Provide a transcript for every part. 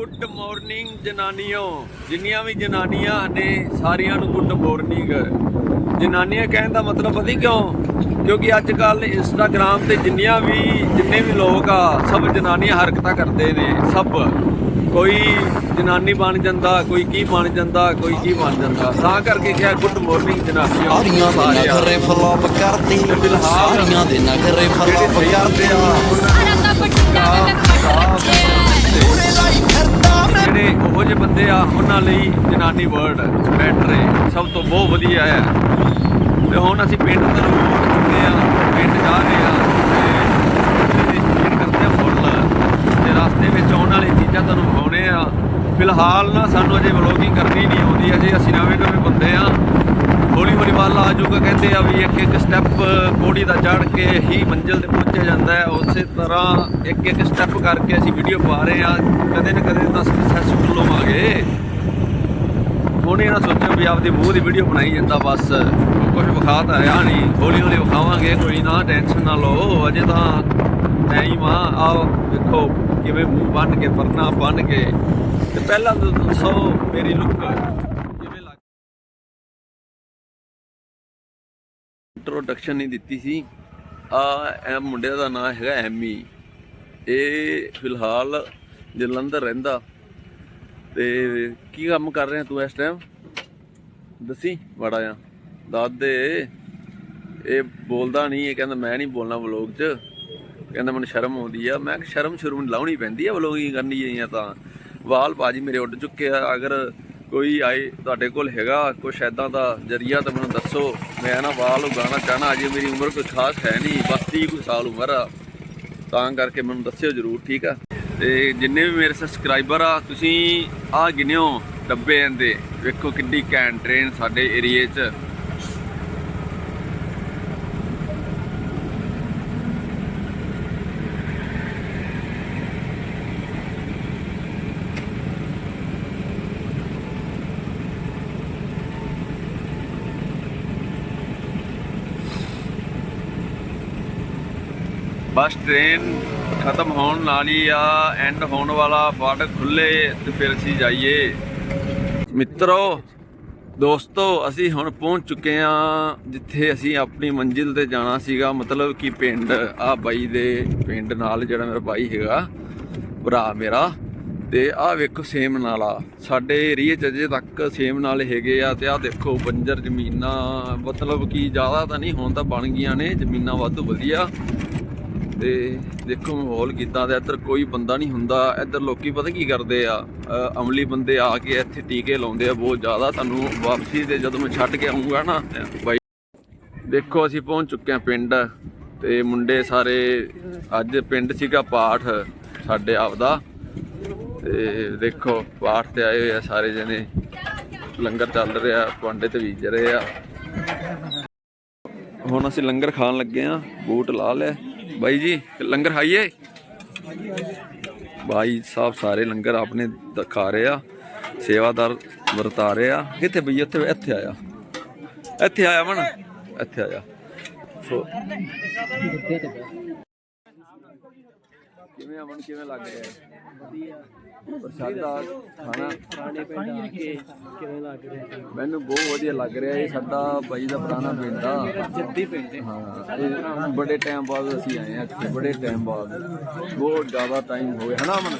Good morning ਜਨਾਨੀਓ। ਜਿੰਨੀਆਂ ਵੀ ਜਨਾਨੀਆਂ ਨੇ ਸਾਰਿਆਂ ਨੂੰ ਗੁੱਡ ਮਾਰਨਿੰਗ। ਜਨਾਨੀਆਂ ਕਹਿਣ ਦਾ ਮਤਲਬ ਪਤਾ ਕਿਉਂ? ਕਿਉਂਕਿ ਅੱਜ ਕੱਲ ਇੰਸਟਾਗ੍ਰam ਤੇ ਜਿੰਨੀਆਂ ਵੀ ਜਿੰਨੇ ਵੀ ਲੋਕ ਆ ਸਭ ਜਨਾਨੀਆਂ ਹਰਕਤਾਂ ਕਰਦੇ ਨੇ ਸਭ। ਕੋਈ ਜਨਾਨੀ ਬਣ ਜਾਂਦਾ ਕੋਈ ਕੀ ਬਣ ਜਾਂਦਾ ਕੋਈ ਕੀ ਬਣ ਜਾਂਦਾ। ਤਾਂ ਕਰਕੇ ਕਿਹਾ ਗੁੱਡ ਮਾਰਨਿੰਗ ਜਨਾਨੀਓ। ਸਾਰੀਆਂ ਦੇ। ਨਖਰੇ ਫਲੋਪ ਕਰਦੀ। ਸਾਰੀਆਂ ਦੇ ਨਖਰੇ ਫਲੋਪ ਕਰਦੇ। ਆ। ਉਹਨਾਂ ਸਾਰਾ ਦਾ ਪਟਿੰਡਾ ਦਾ ਕੱਟ ਲੱਗਿਆ ਜਿਹੜੇ ਉਹੋ ਜਿਹੇ ਬੰਦੇ ਆ, ਉਹਨਾਂ ਲਈ ਜਨਾਨੀ ਵਰਡ ਬੈਟਰ ਹੈ, ਸਭ ਤੋਂ ਬਹੁਤ ਵਧੀਆ ਹੈ। ਤੇ ਹੁਣ ਅਸੀਂ ਪਿੰਡ ਤੋਂ ਪਹੁੰਚ ਚੁੱਕੇ ਆ ਪਿੰਡ ਜਾ ਰਹੇ ਆ ਕਰਦੇ ਆ ਫੁੱਲ ਤੇ ਰਸਤੇ ਵਿੱਚ ਆਉਣ ਵਾਲੀ ਚੀਜ਼ਾਂ ਤੁਹਾਨੂੰ ਵਿਖਾਉਣੇ ਆ। ਫਿਲਹਾਲ ਨਾ ਸਾਨੂੰ ਅਜੇ ਵਲੋਗਿੰਗ ਕਰਨੀ ਨਹੀਂ ਆਉਂਦੀ, ਅਜੇ ਅਸੀਂ ਨਵੇਂ ਨਵੇਂ ਬੰਦੇ ਆ ਹੌਲੀ ਹੌਲੀ ਵੱਲ ਆ ਜਾਊਗਾ, ਕਹਿੰਦੇ ਆ ਵੀ ਇੱਕ ਇੱਕ ਸਟੈਪ ਕੋੜੀ ਦਾ ਚੜ ਕੇ ਹੀ ਮੰਜ਼ਿਲ ਤੇ ਪਹੁੰਚਿਆ ਜਾਂਦਾ ਹੈ। ਉਸੇ ਤਰ੍ਹਾਂ ਇੱਕ ਇੱਕ ਸਟੈਪ ਕਰਕੇ ਅਸੀਂ ਵੀਡੀਓ ਪਾ ਰਹੇ ਆ ਕਦੇ ਨਾ ਕਦੇ ਤਾਂ ਸਕਸੈਸਫੁਲ ਹੋਵਾਂਗੇ। ਹੁਣ ਇਹ ਨਾ ਸੋਚੋ ਵੀ ਆਪਦੇ ਮੂੰਹ ਦੀ ਵੀਡੀਓ ਬਣਾਈ ਜਾਂਦਾ, ਬਸ। ਕੁਝ ਵਿਖਾ ਤਾਂ ਰਿਹਾ ਨਹੀਂ। ਹੌਲੀ ਹੌਲੀ ਵਿਖਾਵਾਂਗੇ, ਕੋਈ ਨਾ ਟੈਨਸ਼ਨ ਨਾ ਲਓ। ਅਜੇ ਤਾਂ ਟਾਈਮ ਆ ਆਓ ਵੇਖੋ ਕਿਵੇਂ ਮੂੰਹ ਬੰਨ ਕੇ, ਪਰਨਾ ਬੰਨ ਕੇ। ਤੇ ਪਹਿਲਾਂ ਤਾਂ ਦੱਸੋ ਮੇਰੀ ਲੁੱਕ ਇੰਟਰੋਡਕਸ਼ਨ ਨਹੀਂ ਦਿੱਤੀ ਸੀ। ਆ, ਇਹ ਮੁੰਡੇ ਦਾ ਨਾਮ ਹੈਗਾ ਐਮੀ। ਇਹ ਫਿਲਹਾਲ ਜਲੰਧਰ ਰਹਿੰਦਾ। ਤੇ ਕੀ ਕੰਮ ਕਰ ਰਿਹਾ ਤੂੰ ਇਸ ਟਾਈਮ ਦੱਸੀ ਮਾੜਾ ਆ ਦਾਦੇ ਇਹ ਬੋਲਦਾ ਨਹੀਂ, ਇਹ ਕਹਿੰਦਾ ਮੈਂ ਨਹੀਂ ਬੋਲਣਾ ਵਲੋਗ 'ਚ। ਕਹਿੰਦਾ ਮੈਨੂੰ ਸ਼ਰਮ ਆਉਂਦੀ ਆ। ਮੈਂ ਕਿਹਾ ਸ਼ਰਮ ਸ਼ੁਰਮ ਲਾਉਣੀ ਪੈਂਦੀ ਆ ਵਲੋਗਿੰਗ ਕਰਨੀ ਹੈ ਤਾਂ। ਵਾਲ ਬਾਜੀ ਮੇਰੇ ਉੱਡ ਚੁੱਕੇ ਆ। ਅਗਰ ਕੋਈ ਆਏ ਤੁਹਾਡੇ ਕੋਲ ਹੈਗਾ, ਕੁਛ ਐਦਾਂ ਦਾ ਜਰੀਆ ਤਾਂ ਮੈਨੂੰ ਦੱਸੋ। ਮੈਂ ਨਾ ਵਾਲ ਉਗਾਉਣਾ ਚਾਹਣਾ ਅਜੇ ਮੇਰੀ ਉਮਰ ਕੋਈ ਖਾਸ ਹੈ ਨਹੀਂ ਬਸ 30 ਕੁ ਸਾਲ ਉਮਰ ਆ। ਤਾਂ ਕਰਕੇ ਮੈਨੂੰ ਦੱਸਿਓ ਜਰੂਰ, ਠੀਕ ਆ? ਤੇ ਜਿੰਨੇ ਵੀ ਮੇਰੇ ਸਬਸਕ੍ਰਾਈਬਰ ਆ, ਤੁਸੀਂ ਆ ਗਿਣਿਓ ਡੱਬੇ ਇਹਦੇ ਵੇਖੋ ਕਿੰਨੀ ਕੈਨ ਟ੍ਰੇਨ ਸਾਡੇ ਏਰੀਏ 'ਚ। ਬਸ ਟ੍ਰੇਨ ਖਤਮ ਹੋਣ ਵਾਲੀ ਆ ਐਂਡ ਹੋਣ ਵਾਲਾ ਫਾਟਕ ਖੁੱਲੇ ਤੇ ਫਿਰ ਅਸੀਂ ਜਾਈਏ। ਮਿੱਤਰੋ, ਦੋਸਤੋ, ਅਸੀਂ ਹੁਣ ਪਹੁੰਚ ਚੁੱਕੇ ਆ ਜਿੱਥੇ ਅਸੀਂ ਆਪਣੀ ਮੰਜ਼ਿਲ ਤੇ ਜਾਣਾ ਸੀਗਾ। ਮਤਲਬ ਕਿ ਪਿੰਡ, ਆ ਬਾਈ ਦੇ ਪਿੰਡ ਨਾਲ ਜਿਹੜਾ ਮੇਰਾ ਬਾਈ ਹੈਗਾ, ਭਰਾ ਮੇਰਾ। ਤੇ ਆਹ ਵੇਖੋ ਸੇਮ ਨਾਲਾ। ਸਾਡੇ ਏਰੀਏ 'ਚ ਅਜੇ ਤੱਕ ਸੇਮ ਨਾਲੇ ਹੈਗੇ ਆ ਤੇ ਆਹ ਦੇਖੋ ਬੰਜਰ ਜ਼ਮੀਨਾਂ, ਮਤਲਬ ਕਿ ਜ਼ਿਆਦਾ ਤਾਂ ਨਹੀਂ, ਹੁਣ ਤਾਂ ਬਣ ਗਈਆਂ ਨੇ, ਜ਼ਮੀਨਾਂ ਵਾਧੂ ਵਧੀਆ। ਤੇ ਦੇਖੋ ਮਾਹੌਲ ਕਿੱਦਾਂ ਦਾ, ਇੱਧਰ ਕੋਈ ਬੰਦਾ ਨਹੀਂ ਹੁੰਦਾ। ਇੱਧਰ ਲੋਕੀ ਪਤਾ ਕੀ ਕਰਦੇ ਆ ਅਮਲੀ ਬੰਦੇ ਆ ਕੇ ਇੱਥੇ ਟੀਕੇ ਲਾਉਂਦੇ ਆ ਬਹੁਤ ਜ਼ਿਆਦਾ। ਤੁਹਾਨੂੰ ਵਾਪਸੀ ਤੇ ਜਦੋਂ ਮੈਂ ਛੱਡ ਕੇ ਆਉਂਗਾ ਨਾ, ਬਾਈ ਦੇਖੋ ਅਸੀਂ ਪਹੁੰਚ ਚੁੱਕੇ ਆ ਪਿੰਡ ਤੇ ਮੁੰਡੇ ਸਾਰੇ, ਅੱਜ ਪਿੰਡ ਸੀਗਾ ਪਾਠ ਸਾਡੇ ਆਪ ਦਾ ਤੇ ਦੇਖੋ ਪਾਠ ਤੇ ਆਏ ਹੋਏ ਆ ਸਾਰੇ ਜਣੇ। ਲੰਗਰ ਚੱਲ ਰਿਹਾ, ਭਾਂਡੇ ਤੇ ਵੀਜ਼ ਰਹੇ ਆ। ਹੁਣ ਅਸੀਂ ਲੰਗਰ ਖਾਣ ਲੱਗੇ ਆ, ਬੂਟ ਲਾ ਲਿਆ। ਬਾਈ ਜੀ, ਲੰਗਰ ਖਾਈਏ? ਬਾਈ ਸਾਹਿਬ ਸਾਰੇ ਲੰਗਰ ਆਪਣੇ ਖਾ ਰਹੇ ਆ, ਸੇਵਾਦਾਰ ਵਰਤਾ ਰਹੇ ਆ। ਕਿੱਥੇ ਬਈ ਇੱਥੇ ਇੱਥੇ ਆਇਆ? ਇੱਥੇ ਆਇਆ ਮਣ ਇੱਥੇ ਆਇਆ। ਸੋ ਕਿਵੇਂ ਅਮਨ ਕਿਵੇਂ ਲੱਗ ਰਿਹਾ? ਹੈ ਵਧੀਆ। ਪ੍ਰਸ਼ਾਦਾ ਖਾਣਾ? ਪੁਰਾਣੇ ਪਿੰਡ ਆ ਕੇ ਕਿਵੇਂ ਲੱਗ ਰਿਹਾ? ਮੈਨੂੰ ਬਹੁਤ ਵਧੀਆ ਲੱਗ ਰਿਹਾ ਇਹ ਸਾਡਾ ਬਾਈ ਦਾ ਪੁਰਾਣਾ ਪਿੰਡ ਆ। ਜੱਦੀ ਪਿੰਡ ਹੈ। ਹਾਂ ਇਹ ਬੜੇ ਟਾਈਮ ਬਾਅਦ ਅਸੀਂ ਆਏ ਹਾਂ ਇੱਥੇ ਬੜੇ ਟਾਈਮ ਬਾਅਦ। ਬਹੁਤ ਜ਼ਿਆਦਾ ਟਾਈਮ ਹੋ ਗਿਆ ਹਨਾ ਅਮਨ?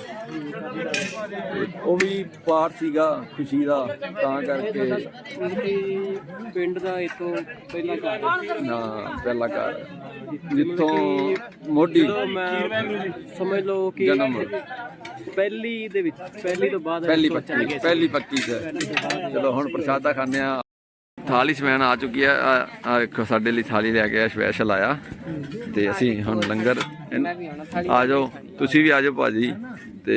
ਉਹ ਵੀ ਪਾਠ ਸੀਗਾ ਖੁਸ਼ੀ ਦਾ ਤਾਂ ਕਰਕੇ। ਪਿੰਡ ਦਾ ਇਤੋਂ ਪਹਿਲਾ ਘਰ। ਨਾ ਪਹਿਲਾ ਘਰ ਜਿੱਥੋਂ ਮੋਢੀ। ਮੈਂ ਸਮਝ ਲਓ ਕਿ ਜਨਮ। ਪਹਿਲੀ ਦੇ ਵਿੱਚ ਪਹਿਲੀ ਤੋਂ ਬਾਅਦ ਪਹਿਲੀ ਪੱਕੀ। ਪਹਿਲੀ ਪੱਕੀ ਚ। ਚਲੋ ਹੁਣ ਪ੍ਰਸ਼ਾਦਾ ਖਾਣੇ ਆ ਥਾਲੀ ਸਮੈਨ ਆ ਚੁੱਕੀ ਆ ਆ- ਸਾਡੇ ਲਈ ਥਾਲੀ ਲੈ ਕੇ ਆ ਸਪੈਸ਼ਲ ਆਇਆ। ਤੇ ਅਸੀਂ ਹੁਣ ਲੰਗਰ ਆ ਜਾਓ। ਤੁਸੀਂ ਵੀ ਆ ਜਾਓ ਭਾਜੀ। ਤੇ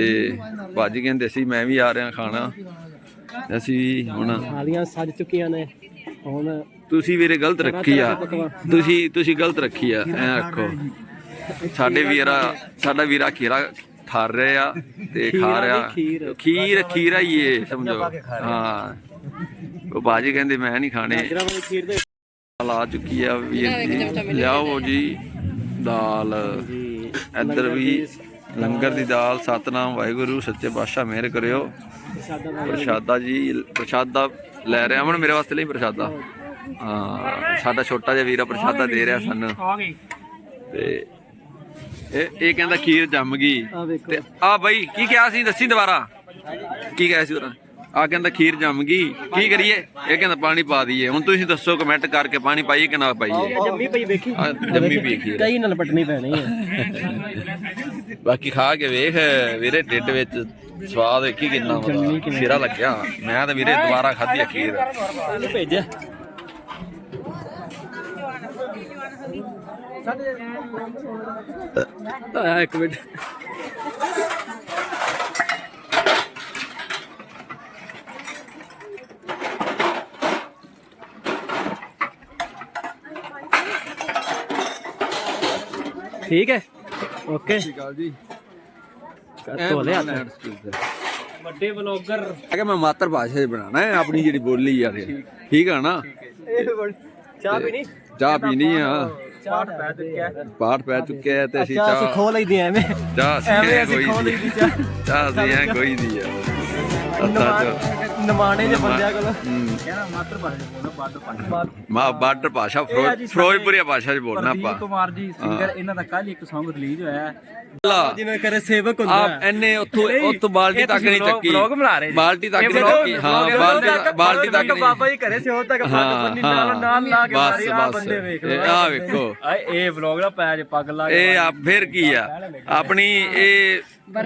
ਭਾਜੀ ਕਹਿੰਦੇ ਸੀ ਮੈਂ ਵੀ ਆ ਰਿਹਾ ਖਾਣਾ। ਅਸੀਂ ਹੁਣ ਥਾਲੀਆਂ ਸੱਜ ਚੁੱਕੀਆਂ ਨੇ। ਹੁਣ ਤੁਸੀਂ ਵੀਰੇ ਗਲਤ ਰੱਖੀ ਆ। ਤੁਸੀਂ ਤੁਸੀਂ ਗਲਤ ਰੱਖੀ ਆ। ਐ ਰੱਖੋ। ਸਾਡੇ ਵੀਰਾ ਸਾਡਾ ਵੀਰਾ ਖੀਰਾ ਠਾਰ ਰਹੇ ਆ ਤੇ ਖਾ ਰਿਹਾ। ਖੀਰ। ਖੀਰ ਹੀ ਏ ਸਮਝੋ। ਹਾਂ। ਉਹ ਬਾਜੀ ਕਹਿੰਦੇ ਮੈਂ ਨਹੀਂ ਖਾਣੇ। ਲਾ ਚੁੱਕੀ ਆ ਵੀਰ ਜੀ ਲਿਆਓ ਜੀ। ਦਾਲ। ਜੀ ਇੱਧਰ ਵੀ ਲੰਗਰ ਦੀ ਦਾਲ ਸਤਨਾਮ ਵਾਹਿਗੁਰੂ ਸੱਚੇ ਪਾਤਸ਼ਾਹ ਮਿਹਰ ਕਰਿਓ। ਪ੍ਰਸ਼ਾਦਾ ਜੀ ਪ੍ਰਸ਼ਾਦਾ ਲੈ ਰਿਹਾ ਅਮਨ ਮੇਰੇ ਵਾਸਤੇ ਲਈ ਪ੍ਰਸ਼ਾਦਾ। ਹਾਂ ਸਾਡਾ ਛੋਟਾ ਜਿਹਾ ਵੀਰਾ ਪ੍ਰਸ਼ਾਦਾ ਦੇ ਰਿਹਾ ਸਾਨੂੰ। ਆ ਤੇ ਇਹ ਇਹ ਕਹਿੰਦਾ ਖੀਰ ਜੰਮ ਗਈ। ਆ ਵੇਖੋ। ਤੇ ਆ ਬਾਈ ਕੀ ਕਿਹਾ ਸੀ? ਦੱਸੀ ਦੁਬਾਰਾ। ਕੀ ਕਿਹਾ ਸੀ ਉਹਨਾਂ ਆ ਕਹਿੰਦਾ ਖੀਰ ਜੰਮ ਗਈ। ਕੀ ਕਰੀਏ? ਇਹ ਕਹਿੰਦਾ ਪਾਣੀ ਪਾ ਦਈਏ। ਹੁਣ ਤੁਸੀਂ ਦੱਸੋ ਕਮੈਂਟ ਕਰਕੇ ਪਾਣੀ ਪਾਈਏ ਕਿ ਨਾ ਪਾਈਏ? ਜੰਮੀ ਪਈ ਵੇਖੀ। ਆ ਜੰਮੀ ਪੀ ਖੀਰ। ਕਈ ਨਾਲ ਪਟਣੀ ਪੈਣੀ ਹੈ ਬਾਕੀ ਖਾ ਕੇ ਵੇਖ ਵੀਰੇ ਢਿੱਡ ਵਿੱਚ ਸਵਾਦ ਵੇਖੀ ਕਿੰਨਾ ਵਾ। ਸਿਰਾ ਲੱਗਿਆ। ਮੈਂ ਤਾਂ ਵੀਰੇ ਦੁਬਾਰਾ ਖਾਧੀ ਆ ਖੀਰ। ਭੇਜਿਆ। ਆ ਇੱਕ ਮਿੰਟ। ਠੀਕ ਹੈ? ਓਕੇ ਜੀ। ਧੋ ਲਿਆ ਵੱਡੇ ਵਲੌਗਰ। ਕਿ ਮੈਂ ਮਾਤਰ ਭਾਸ਼ਾ 'ਚ ਬਣਾਣਾ ਹੈ ਆਪਣੀ ਜਿਹੜੀ ਬੋਲੀ ਯਾਰ ਇਹ। ਠੀਕ ਆ ਨਾ? ਚਾਹ ਪੀਣੀ? ਚਾਹ ਪੀਣੀ ਆ। ਚਾਹ ਪੈ ਚੁੱਕਿਆ ਪਾਠ ਪੈ ਚੁੱਕਿਆ ਹੈ ਤੇ ਅਸੀਂ ਚਾਹ ਅਸੀਂ ਖੋ ਲਈਦੀ ਐਵੇਂ। ਚਾਹ ਅਸੀਂ ਐਵੇਂ ਅਸੀਂ ਖੋ ਲਈਦੀ ਚਾਹ। ਚਾਹ ਅਸੀਂ ਐਂ ਕੋਈ ਨਹੀਂ ਆ। ਅੱਤਾ ਚ ਨਮਾਣੇ ਦੇ ਬੰਦਿਆਂ ਕੋਲ। ਹੂੰ। ਕਹਿਣਾ ਮਾਤਰ ਭਾਸ਼ਾ ਬੋਲਣਾ ਬਾਦਰ ਭਾਸ਼ਾ ਮਾ ਬਾਰਡਰ ਭਾਸ਼ਾ ਫਿਰੋਜ਼- ਫਿਰੋਜ਼ਪੁਰੀ ਭਾਸ਼ਾ 'ਚ ਬੋਲਣਾ ਆਪਾਂ। ਕੁਮਾਰ ਜੀ ਸਿੰਗਰ ਇਹਨਾਂ ਦਾ ਕੱਲ ਇੱਕ Song ਰਿਲੀਜ਼ ਹੋਇਆ ਹੈ। ਅੱਲਾ। ਕਰੇ ਸੇਵਕ ਆਪ ਐਨੇ ਉੱਥੋਂ ਉੱਥੋਂ ਬਾਲਟੀ ਤੱਕ ਨਹੀਂ ਚੱਕੀ। ਬਾਲਟੀ ਤੱਕ ਨਹੀਂ ਚੱਕੀ। ਹਾਂ ਬਾਲਟੀ ਬਾਲਟੀ ਤੱਕ ਨਹੀਂ। ਬਾਬਾ ਜੀ ਘਰੇ ਸੇ ਉਹ ਤੱਕ ਪੱਗ ਹਾਂ ਬੰਨੀ ਨਾਲ ਨਾਲ ਲਾ ਕੇ ਬਸ ਮਾਰੀ ਆ ਬਸ। ਬੰਦੇ ਵੇਖ ਇਹ ਆ ਵੇਖੋ। ਆਏ ਇਹ ਵਲੌਗ ਦਾ ਪੈ ਜੇ ਪੱਗ ਲਾ ਕੇ ਇਹ ਆ ਫਿਰ ਕੀ ਆ? ਆਪਣੀ ਇਹ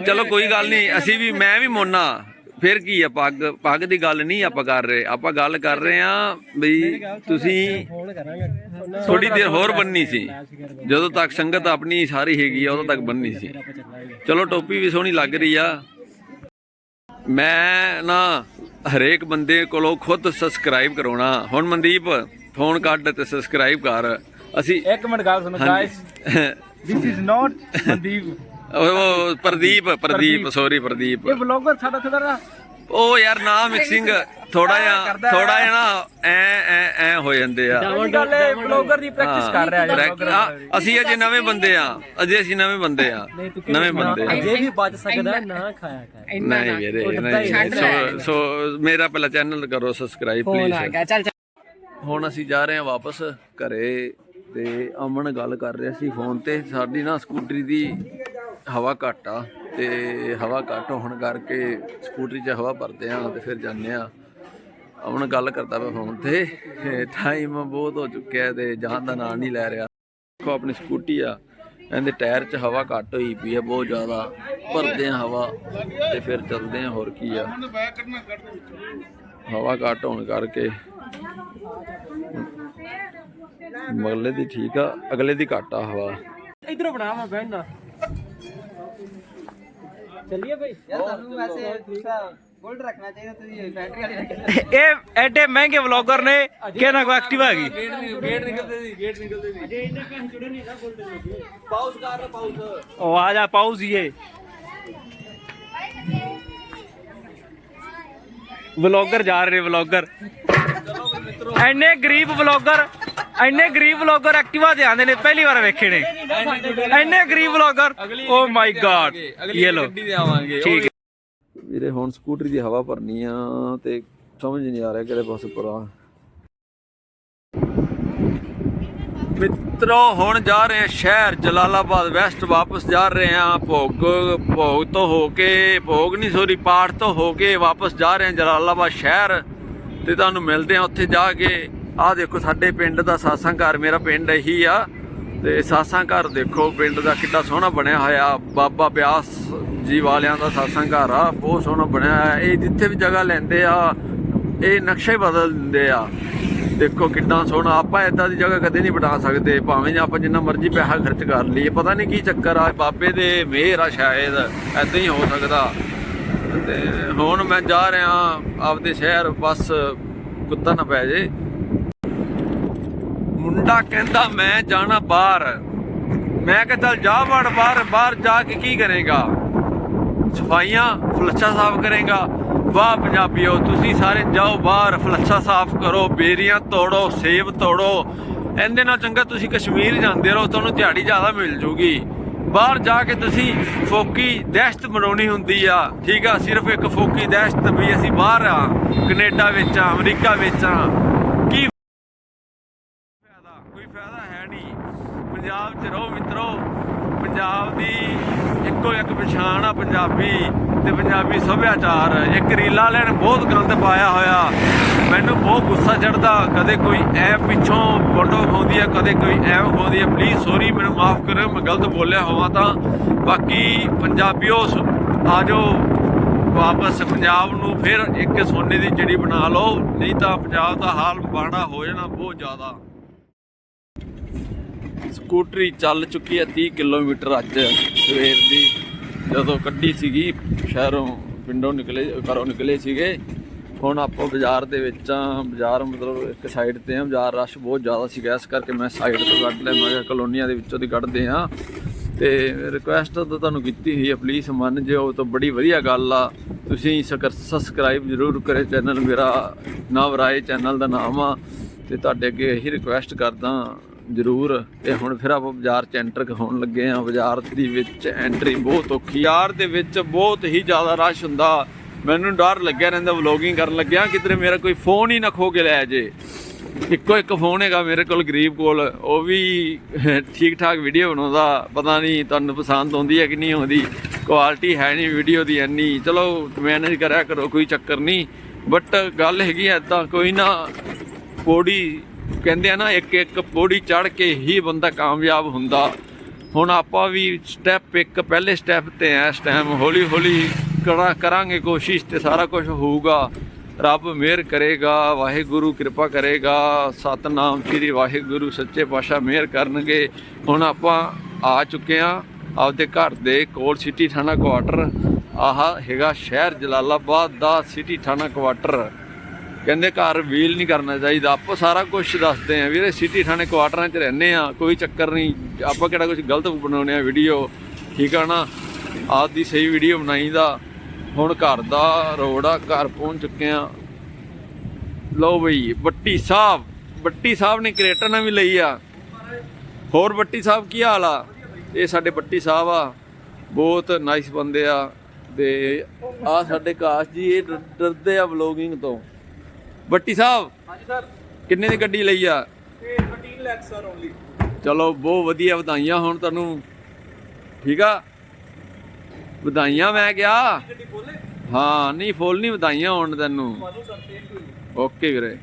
ਚਲੋ ਕੋਈ ਗੱਲ ਨਹੀਂ ਅਸੀਂ ਵੀ ਮੈਂ ਵੀ ਮੋਨਾ। ਫਿਰ ਕੀ ਆ ਪੱਗ ਪੱਗ ਦੀ ਗੱਲ ਨਹੀਂ ਆਪਾਂ ਕਰ ਰਹੇ। ਆਪਾਂ ਗੱਲ ਕਰ ਰਹੇ ਆ ਬਈ ਤੁਸੀਂ ਥੋੜੀ ਦੇਰ ਹੋਰ ਬੰਨੀ ਸੀ। ਜਦੋਂ ਤੱਕ ਸੰਗਤ ਆਪਣੀ ਸਾਰੀ ਹੈਗੀ ਆ ਉਦੋਂ ਤੱਕ ਬੰਨੀ ਸੀ। ਚਲੋ ਟੋਪੀ ਵੀ ਸੋਹਣੀ ਲੱਗ ਰਹੀ ਆ। ਮੈਂ ਨਾ ਹਰੇਕ ਬੰਦੇ ਕੋਲੋਂ ਖੁਦ ਸਬਸਕ੍ਰਾਈਬ ਕਰਾਉਣਾ। ਹੁਣ ਮਨਦੀਪ ਫੋਨ ਕੱਢ ਤੇ ਸਬਸਕ੍ਰਾਈਬ ਕਰ। ਅਸੀਂ ਇੱਕ ਮਿੰਟ ਗੱਲ ਸੁਣੋ guys this is not Mandeep. ਉਹ ਪ੍ਰਦੀਪ ਪ੍ਰਦੀਪ। ਸੌਰੀ ਪ੍ਰਦੀਪ। ਇਹ ਵਲੌਗਰ ਸਾਡਾ ਥੋੜਾ ਨਾ। ਉਹ ਯਾਰ ਨਾ ਮਿਕਸਿੰਗ ਥੋੜਾ ਜਿਹਾ ਥੋੜਾ ਜਿਹਾ ਨਾ ਐ ਐ ਐ ਹੋ ਜਾਂਦੇ ਆ। ਇਹ ਗੱਲ ਹੈ ਵਲੌਗਰ ਦੀ ਪ੍ਰੈਕਟਿਸ ਕਰ ਰਿਹਾ ਹੈ ਅਸੀਂ ਅਜੇ ਨਵੇਂ ਬੰਦੇ ਆ। ਅਜੇ ਅਸੀਂ ਨਵੇਂ ਬੰਦੇ ਆ। ਨਵੇਂ ਬੰਦੇ ਆ। ਅਜੇ ਵੀ ਬਚ ਸਕਦਾ ਨਾ ਖਾਇਆ ਕਰ। ਨਹੀਂ ਵੀਰੇ ਨਹੀਂ। ਸੋ ਸੋ ਮੇਰਾ ਪਹਿਲਾ ਚੈਨਲ ਕਰੋ ਸਬਸਕ੍ਰਾਈਬ ਪਲੀਜ਼ ਚੱਲ ਹੁਣ ਅਸੀਂ ਜਾ ਰਹੇ ਹਾਂ ਵਾਪਸ ਘਰੇ ਤੇ ਅਮਨ ਗੱਲ ਕਰ ਰਿਹਾ ਸੀ ਫੋਨ ਤੇ। ਸਾਡੀ ਨਾ ਸਕੂਟਰੀ ਦੀ ਹਵਾ ਘੱਟ ਆ ਤੇ ਹਵਾ ਘੱਟ ਹੋਣ ਕਰਕੇ ਸਕੂਟਰੀ 'ਚ ਹਵਾ ਭਰਦੇ ਆ ਤੇ ਫਿਰ ਜਾਂਦੇ ਆ। ਅਮਨ ਗੱਲ ਕਰਦਾ ਪਿਆ ਫੋਨ ਤੇ। ਟਾਈਮ ਬਹੁਤ ਹੋ ਚੁੱਕਿਆ ਤੇ ਜਾਣ ਦਾ ਨਾਂ ਨਹੀਂ ਲੈ ਰਿਹਾ। ਦੇਖੋ ਆਪਣੀ ਸਕੂਟੀ ਆ, ਇਹਦੇ ਟਾਇਰ 'ਚ ਹਵਾ ਘੱਟ ਹੋਈ ਪਈ ਹੈ ਬਹੁਤ ਜ਼ਿਆਦਾ। ਭਰਦੇ ਆ ਹਵਾ ਤੇ ਫਿਰ ਚੱਲਦੇ ਆ, ਹੋਰ ਕੀ ਆ। ਹਵਾ ਘੱਟ ਹੋਣ ਕਰਕੇ। ਮਗਲੇ ਦੀ ਠੀਕ ਆ, ਅਗਲੇ ਦੀ ਘੱਟ ਆ ਹਵਾ। ਇਧਰੋਂ ਬਣਾ ਮੈਂ ਬਹਿਣਾ ਚੱਲੀਏ ਬਈ? ਯਾਰ ਤੁਹਾਨੂੰ ਵੈਸੇ ਗੋਲਡ ਰੱਖਣਾ ਚਾਹੀਦਾ ਤੁਸੀਂ ਬੈਟਰੀ ਵਾਲੀ ਰੱਖ ਇਹ ਐਡੇ ਮਹਿੰਗੇ ਵਲੌਗਰ ਨੇ ਕਿ ਨਾ ਕੋ ਐਕਟਿਵ ਆ ਗਈ? ਗੇਟ ਨਿਕਲਦੇ ਸੀ ਗੇਟ ਨਿਕਲਦੇ ਸੀ ਅਜੇ ਇੰਨੇ ਪੈਸੇ ਜੁੜੇ ਨਹੀਂ ਨਾ ਗੋਲਡ ਪਾਉਸ ਕਰ ਪਾਉਸ ਉਹ ਆ ਜਾ ਪਾਉਸ ਹੀ ਏ ਵਲੌਗਰ ਜਾ ਰਹੇ ਵਲੌਗਰ ਐਨੇ ਗਰੀਬ ਵਲੌਗਰ ਐਨੇ ਗਰੀਬ ਵਲੌਗਰ ਐਕਟਿਵਾ ਤੇ ਆਉਂਦੇ ਨੇ ਪਹਿਲੀ ਵਾਰ ਵੇਖੇ ਨੇ। ਐਨੇ ਗਰੀਬ ਵਲੌਗਰ। ਓ ਮਾਈ ਗॉड ਇਹ ਲੋ ਠੀਕ ਹੈ। ਵੀਰੇ ਹੁਣ ਸਕੂਟਰੀ ਦੀ ਹਵਾ ਭਰਨੀ ਆ ਤੇ ਸਮਝ ਨਹੀਂ ਆ ਰਿਹਾ ਕਿਹੜੇ ਪਾਸੇ ਪਰਾਂ ਮਿੱਤਰੋ ਹੁਣ ਜਾ ਰਹੇ ਹਾਂ ਸ਼ਹਿਰ ਜਲਾਲਾਬਾਦ ਵੈਸਟ ਵਾਪਸ ਜਾ ਰਹੇ ਹਾਂ ਭੋਗ ਭੋਗ ਤੋਂ ਹੋ ਕੇ ਭੋਗ ਨਹੀਂ ਸੋਰੀ ਪਾਠ ਤੋਂ ਹੋ ਕੇ ਵਾਪਸ ਜਾ ਰਹੇ ਹਾਂ ਜਲਾਲਾਬਾਦ ਸ਼ਹਿਰ। ਤੇ ਤੁਹਾਨੂੰ ਮਿਲਦੇ ਹਾਂ ਉੱਥੇ ਜਾ ਕੇ। ਆਹ ਦੇਖੋ ਸਾਡੇ ਪਿੰਡ ਦਾ ਸਾਸਾਂ ਘਰ, ਮੇਰਾ ਪਿੰਡ ਇਹੀ ਆ। ਤੇ ਸਾਸਾਂ ਘਰ ਦੇਖੋ, ਪਿੰਡ ਦਾ ਕਿੱਡਾ ਸੋਹਣਾ ਬਣਿਆ ਹੋਇਆ। ਬਾਬਾ ਬਿਆਸ ਜੀ ਵਾਲਿਆਂ ਦਾ ਸਾਸਾਂ ਘਰ ਆ, ਬਹੁਤ ਸੋਹਣਾ ਬਣਿਆ ਹੋਇਆ। ਇਹ ਜਿੱਥੇ ਵੀ ਜਗ੍ਹਾ ਲੈਂਦੇ ਆ, ਇਹ ਨਕਸ਼ੇ ਬਦਲ ਦਿੰਦੇ ਆ। ਦੇਖੋ ਕਿੰਨਾ ਸੋਹਣਾ। ਆਪਾਂ ਇਦਾਂ ਦੀ ਜਗ੍ਹਾ ਕਦੇ ਨਹੀਂ ਬਣਾ ਸਕਦੇ। ਭਾਵੇਂ ਜੇ ਆਪਾਂ ਜਿੰਨਾ ਮਰਜ਼ੀ ਪੈਸਾ ਖਰਚ ਕਰ ਲਈਏ। ਪਤਾ ਨਹੀਂ ਕੀ ਚੱਕਰ ਆ, ਬਾਬੇ ਦੇ ਮਿਹਰ ਆ ਸ਼ਾਇਦ। ਐਦਾਂ ਹੀ ਹੋ ਸਕਦਾ। ਤੇ ਹੁਣ ਮੈਂ ਜਾ ਰਿਹਾ ਆਪਦੇ ਸ਼ਹਿਰ, ਬਸ ਕੁੱਤਾ ਨਾ ਪੈ ਜੇ। ਮੁੰਡਾ ਕਹਿੰਦਾ, ਮੈਂ ਜਾਣਾ ਬਾਹਰ। ਮੈਂ ਕਿਹਾ, ਚੱਲ ਜਾ ਵੜ ਬਾਹਰ ਬਾਹਰ ਜਾ ਕੇ ਕੀ ਕਰੇਗਾ? ਸਫਾਈਆਂ ਫਲੱਛਾ ਸਾਫ਼ ਕਰੇਗਾ। ਵਾਹ ਪੰਜਾਬੀਓ, ਤੁਸੀਂ ਸਾਰੇ ਜਾਓ ਬਾਹਰ, ਫਲੱਛਾ ਸਾਫ਼ ਕਰੋ, ਬੇਰੀਆਂ ਤੋੜੋ, ਸੇਬ ਤੋੜੋ। ਇਹਦੇ ਨਾਲ ਚੰਗਾ ਤੁਸੀਂ ਕਸ਼ਮੀਰ ਜਾਂਦੇ ਰਹੋ, ਤੁਹਾਨੂੰ ਦਿਹਾੜੀ ਜ਼ਿਆਦਾ ਮਿਲ ਜੂਗੀ। ਬਾਹਰ ਜਾ ਕੇ ਤੁਸੀਂ ਫੋਕੀ ਦਹਿਸ਼ਤ ਮਨਾਉਣੀ ਹੁੰਦੀ ਆ। ਠੀਕ ਆ, ਸਿਰਫ ਇੱਕ ਫੋਕੀ ਦਹਿਸ਼ਤ ਵੀ ਅਸੀਂ ਬਾਹਰ ਆ, ਕੈਨੇਡਾ ਵਿੱਚ ਆ, ਅਮਰੀਕਾ ਵਿੱਚ ਆ ਕੀ ਫਾਇਦਾ ਕੋਈ ਫਾਇਦਾ ਹੈ ਨਹੀਂ ਪੰਜਾਬ 'ਚ ਰਹੋ ਮਿੱਤਰੋ, ਪੰਜਾਬ ਦੀ ਇੱਕੋ ਇੱਕ ਪਛਾਣ ਆ ਪੰਜਾਬੀ ਤੇ ਪੰਜਾਬੀ ਸੱਭਿਆਚਾਰ। ਇੱਕ ਰੀਲਾ ਲੈਣ ਬਹੁਤ ਗਲਤ ਪਾਇਆ ਹੋਇਆ। ਮੈਨੂੰ ਬਹੁਤ ਗੁੱਸਾ ਚੜਦਾ ਕਦੇ ਕੋਈ ਐ ਪਿੱਛੋਂ ਫੋਟੋ ਖਾਉਂਦੀ ਆ, ਕਦੇ ਕੋਈ ਐ ਖਾਉਂਦੀ ਆ ਪਲੀਜ਼ ਸੌਰੀ ਮੈਨੂੰ ਮਾਫ ਕਰਿਓ, ਮੈਂ ਗਲਤ ਬੋਲਿਆ ਹੋਵਾਂ ਤਾਂ। ਬਾਕੀ ਪੰਜਾਬੀਓ ਸ- ਆ ਵਾਪਸ ਪੰਜਾਬ ਨੂੰ ਫਿਰ ਇੱਕ ਸੋਨੇ ਦੀ ਚਿੜੀ ਬਣਾ ਲਓ, ਨਹੀਂ ਤਾਂ ਪੰਜਾਬ ਦਾ ਹਾਲ ਮਾੜਾ ਹੋ ਜਾਣਾ ਬਹੁਤ ਜ਼ਿਆਦਾ। ਸਕੂਟਰੀ ਚੱਲ ਚੁੱਕੀ ਹੈ 30 ਕਿਲੋਮੀਟਰ ਅੱਜ ਸਵੇਰ ਦੀ। ਜਦੋਂ ਕੱਢੀ ਸੀਗੀ, ਸ਼ਹਿਰੋਂ ਪਿੰਡੋਂ ਨਿਕਲੇ, ਘਰੋਂ ਨਿਕਲੇ ਸੀਗੇ। ਹੁਣ ਆਪਾਂ ਬਾਜ਼ਾਰ ਦੇ ਵਿੱਚ ਆ ਬਾਜ਼ਾਰ ਮਤਲਬ ਇੱਕ ਸਾਈਡ ਤੇ ਆ ਬਾਜ਼ਾਰ ਰਸ਼ ਬਹੁਤ ਜ਼ਿਆਦਾ ਸੀਗਾ ਇਸ ਕਰਕੇ ਮੈਂ ਸਾਈਡ ਤੋਂ ਕੱਢ ਲਿਆ। ਮੈਂ ਕਲੋਨੀਆਂ ਦੇ ਵਿੱਚੋਂ ਦੀ ਕੱਢਦੇ ਆ ਤੇ ਰਿਕੁਐਸਟ ਤਾਂ ਤੁਹਾਨੂੰ ਕੀਤੀ ਹੋਈ ਹੈ ਪਲੀਜ਼ ਮੰਨ ਜਿਓ ਤਾਂ ਬੜੀ ਵਧੀਆ ਗੱਲ ਆ। ਤੁਸੀਂ ਸਬਸਕ੍ਰਾਈਬ ਜ਼ਰੂਰ ਕਰੇ ਚੈਨਲ ਮੇਰਾ ਨਵਰਾਏ ਚੈਨਲ ਦਾ ਨਾਮ ਆ। ਤੇ ਤੁਹਾਡੇ ਅੱਗੇ ਇਹੀ ਰਿਕੁਐਸਟ ਕਰਦਾ ਜ਼ਰੂਰ। ਤੇ ਹੁਣ ਫਿਰ ਆਪਾਂ ਬਾਜ਼ਾਰ ਚ ਐਂਟਰ ਹੋਣ ਲੱਗੇ ਆ ਬਾਜ਼ਾਰ ਦੀ ਵਿੱਚ ਐਂਟਰੀ ਬਹੁਤ ਔਖੀ ਬਾਜ਼ਾਰ ਦੇ ਵਿੱਚ ਬਹੁਤ ਹੀ ਜ਼ਿਆਦਾ ਰਸ਼ ਹੁੰਦਾ। ਮੈਨੂੰ ਡਰ ਲੱਗਿਆ ਰਹਿੰਦਾ ਵਲੋਗਿੰਗ ਕਰਨ ਲੱਗਿਆ। ਕਿਧਰੇ ਮੇਰਾ ਕੋਈ ਫੋਨ ਹੀ ਨਾ ਖੋ ਕੇ ਲੈ ਜੇ। ਇੱਕੋ ਇੱਕ ਫੋਨ ਹੈਗਾ ਮੇਰੇ ਕੋਲ, ਗਰੀਬ ਕੋਲ। ਉਹ ਵੀ ਠੀਕ ਠਾਕ ਵੀਡੀਓ ਬਣਾਉਂਦਾ। ਪਤਾ ਨਹੀਂ ਤੁਹਾਨੂੰ ਪਸੰਦ ਆਉਂਦੀ ਹੈ ਕਿ ਨਹੀਂ ਆਉਂਦੀ। ਕੁਆਲਿਟੀ ਹੈ ਨਹੀਂ ਵੀਡੀਓ ਦੀ ਇੰਨੀ। ਚਲੋ ਮੈਨੇਜ ਕਰਿਆ ਕਰੋ, ਕੋਈ ਚੱਕਰ ਨਹੀਂ ਬਟ ਗੱਲ ਹੈਗੀ ਐ ਤਾਂ ਕੋਈ ਨਾ, ਪੌੜੀ ਕਹਿੰਦੇ ਆ ਨਾ, ਇੱਕ ਇੱਕ ਪੌੜੀ ਚੜ ਕੇ ਹੀ ਬੰਦਾ ਕਾਮਯਾਬ ਹੁੰਦਾ। ਹੁਣ ਆਪਾਂ ਵੀ ਸਟੈਪ ਇੱਕ, ਪਹਿਲੇ ਸਟੈਪ ਤੇ ਆ ਇਸ ਟਾਈਮ ਹੌਲੀ ਹੌਲੀ ਕਰਾ, ਕਰਾਂਗੇ ਕੋਸ਼ਿਸ਼ ਤੇ ਸਾਰਾ ਕੁਝ ਹੋਊਗਾ। ਰੱਬ ਮਿਹਰ ਕਰੇਗਾ, ਵਾਹਿਗੁਰੂ ਕਿਰਪਾ ਕਰੇਗਾ। ਸਤਨਾਮ, ਸ੍ਰੀ ਵਾਹਿਗੁਰੂ, ਸੱਚੇ ਪਾਤਸ਼ਾਹ ਮਿਹਰ ਕਰਨਗੇ। ਹੁਣ ਆਪਾਂ ਆ ਚੁੱਕੇ ਆ ਆਪਦੇ ਘਰ ਦੇ ਕੋਲ ਸਿਟੀ ਥਾਣਾ ਕੁਆਟਰ। ਆਹ ਹੈਗਾ ਸ਼ਹਿਰ ਜਲਾਲਾਬਾਦ ਦਾ ਸਿਟੀ ਥਾਣਾ ਕੁਆਟਰ। ਕਹਿੰਦੇ ਘਰ ਵੀਲ ਨਹੀਂ ਕਰਨਾ ਚਾਹੀਦਾ। ਆਪਾਂ ਸਾਰਾ ਕੁਝ ਦੱਸਦੇ ਆ ਵੀਰੇ ਸਿਟੀ ਥਾਣੇ ਕੁਆਟਰਾਂ 'ਚ ਰਹਿੰਦੇ ਆ ਕੋਈ ਚੱਕਰ ਨਹੀਂ। ਆਪਾਂ ਕਿਹੜਾ ਕੁਝ ਗਲਤ ਬਣਾਉਣੇ ਆ ਵੀਡੀਓ ਠੀਕ ਆ ਨਾ? ਆਪ ਦੀ ਸਹੀ ਵੀਡੀਓ ਬਣਾਈ ਦਾ ਹੁਣ ਘਰ ਦਾ ਰੋਡ ਆ, ਘਰ ਪਹੁੰਚ ਚੁੱਕੇ ਆ ਲਓ ਬਈ, ਬੱਟੀ ਸਾਹਿਬ ਬੱਟੀ ਸਾਹਿਬ ਨੇ ਕ੍ਰੇਟਰ ਨਾਲ ਵੀ ਲਈ ਆ। ਹੋਰ ਬੱਟੀ ਸਾਹਿਬ ਕੀ ਹਾਲ ਆ? ਇਹ ਸਾਡੇ ਬੱਟੀ ਸਾਹਿਬ ਆ। ਬਹੁਤ ਨਾਈਸ ਬੰਦੇ ਆ। ਤੇ ਆ ਸਾਡੇ ਕਾਸ਼ ਜੀ, ਇਹ ਡਰਦੇ ਆ ਵਲੋਗਿੰਗ ਤੋਂ। ਬੱਟੀ ਸਾਹਿਬ ਹਾਂਜੀ ਸਰ। ਕਿੰਨੇ ਦੀ ਗੱਡੀ ਲਈ ਆ? ਇਹ 13 ਲੱਖ ਸਰ ਓਨਲੀ ਚਲੋ ਬਹੁਤ ਵਧੀਆ ਵਧਾਈਆਂ ਹੁਣ ਤੁਹਾਨੂੰ। ਠੀਕ ਆ? ਵਧਾਈਆਂ ਮੈਂ ਕਿਹਾ। ਗੱਡੀ ਬੋਲੇ ਹਾਂ ਨਹੀਂ ਫੁੱਲ ਨਹੀਂ ਵਧਾਈਆਂ ਹੁਣ ਤੈਨੂੰ। ਓਕੇ ਵੀਰੇ।